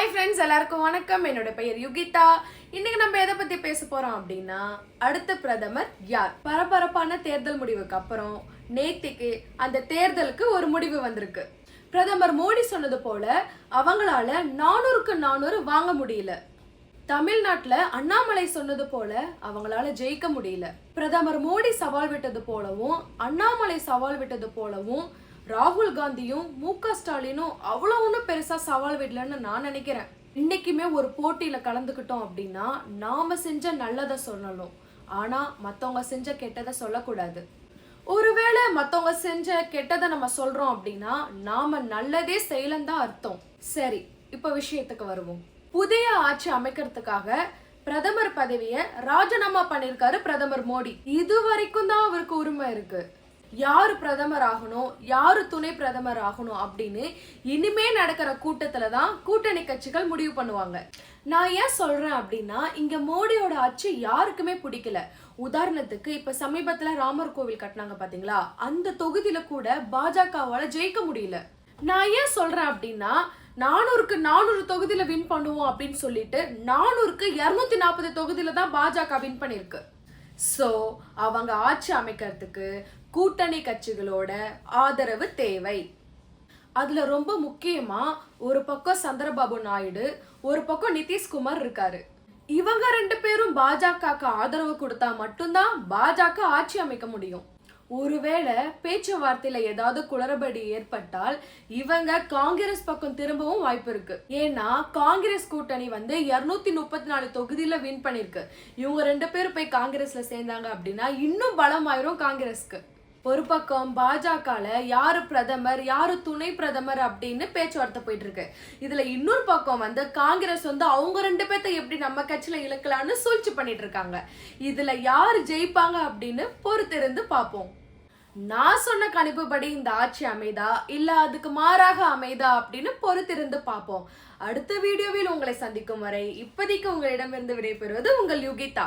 Hi friends எல்லாருக்கும் வணக்கம். என்னோட பெயர் யுகிதா. இன்னைக்கு நம்ம எதை பத்தி பேச போறோம் அப்படின்னா அடுத்த பிரதமர் யார்? பரபரப்பான தேர்தல் முடிவுக்கு அப்புறம் நேத்திக்கு அந்த தேர்தலுக்கு ஒரு முடிவு வந்திருக்கு. பிரதமர் மோடி சொன்னது போல அவங்களால நானூறுக்கு நானூறு வாங்க முடியல. தமிழ்நாட்டில் அண்ணாமலை சொன்னது போல அவங்களால ஜெயிக்க முடியல. பிரதமர் மோடி சவால் விட்டது போலவும் அண்ணாமலை சவால் விட்டது போலவும் ராகுல் காந்தியும் மு க ஸ்டாலினும் அவ்வளோ ஒன்றும் பெருசாக சவால் விடலன்னு நான் நினைக்கிறேன். இன்றைக்குமே ஒரு போட்டியில் கலந்துக்கிட்டோம் அப்படின்னா நாம் செஞ்ச நல்லதை சொல்லணும். ஆனால் மற்றவங்க செஞ்ச கெட்டதை சொல்லக்கூடாது. ஒருவேளை மற்றவங்க செஞ்ச கெட்டதை நம்ம சொல்கிறோம் அப்படின்னா நாம் நல்லதே செய்யலன்னு தான் அர்த்தம். சரி இப்போ விஷயத்துக்கு வருவோம். புதிய ஆட்சி அமைக்கிறதுக்காக பிரதமர் பதவியை ராஜினாமா பண்ணியிருக்காரு பிரதமர் மோடி. இது வரைக்கும் தான் அவருக்கு உரிமை இருக்குது யார் பிரதமர் ஆகணும் யார் துணை பிரதமர் ஆகணும் அப்படின்னு இனிமே நடக்கிற கூட்டத்தில் தான் கூட்டணி கட்சிகள் முடிவு பண்ணுவாங்க. நான் ஏன் சொல்கிறேன் அப்படின்னா இங்கே மோடியோட ஆட்சி யாருக்குமே பிடிக்கல. உதாரணத்துக்கு இப்போ சமீபத்தில் ராமர் கோவில் கட்டினாங்க பார்த்தீங்களா அந்த தொகுதியில் கூட பாஜகவால் ஜெயிக்க முடியல. நான் ஏன் சொல்கிறேன் அப்படின்னா நானூறுக்கு நானூறு தொகுதியில் வின் பண்ணுவோம் அப்படின்னு சொல்லிட்டு நானூறுக்கு இரநூத்தி நாற்பது தொகுதியில் தான் பாஜக வின் பண்ணியிருக்கு ஸோ அவங்க ஆட்சி அமைக்கிறதுக்கு கூட்டணி கட்சிகளோட ஆதரவு தேவை. அதுல ரொம்ப முக்கியமா ஒரு பக்கம் சந்திரபாபு நாயுடு ஒரு பக்கம் நிதிஷ்குமார் இருக்காரு. இவங்க ரெண்டு பேரும் பாஜகக்கு ஆதரவு கொடுத்தா மட்டும்தான் பாஜக ஆட்சி அமைக்க முடியும். ஒருவேளை பேச்சுவார்த்தையில ஏதாவது குளறுபடி ஏற்பட்டால் இவங்க காங்கிரஸ் பக்கம் திரும்பவும் வாய்ப்பு இருக்கு. ஏன்னா காங்கிரஸ் கூட்டணி வந்து இருநூத்தி முப்பத்தி நாலு தொகுதியில வின் பண்ணிருக்கு. இவங்க ரெண்டு பேரும் போய் காங்கிரஸ்ல சேர்ந்தாங்க அப்படின்னா இன்னும் பலமாயிரும் காங்கிரஸ்க்கு. ஒரு பக்கம் பாஜகவில் யார் பிரதமர் யார் துணை பிரதமர் அப்படின்னு பேச்சுவார்த்தை போயிட்டு இருக்கு இதுல இன்னொரு பக்கம் வந்து காங்கிரஸ் வந்து அவங்க ரெண்டு பேர்த்த எப்படி நம்ம கட்சியில இழுக்கலாம்னு சூழ்ச்சி பண்ணிட்டு இருக்காங்க இதுல யார் ஜெயிப்பாங்க அப்படின்னு பொறுத்திருந்து பார்ப்போம் நான் சொன்ன கணிப்புப்படி இந்த ஆட்சி அமைதா இல்லை அதுக்கு மாறாக அமைதா அப்படின்னு பொறுத்திருந்து பார்ப்போம் அடுத்த வீடியோவில் உங்களை சந்திக்கும் வரை இப்போதைக்கு உங்களிடமிருந்து விடைபெறுவது உங்கள் யுகிதா.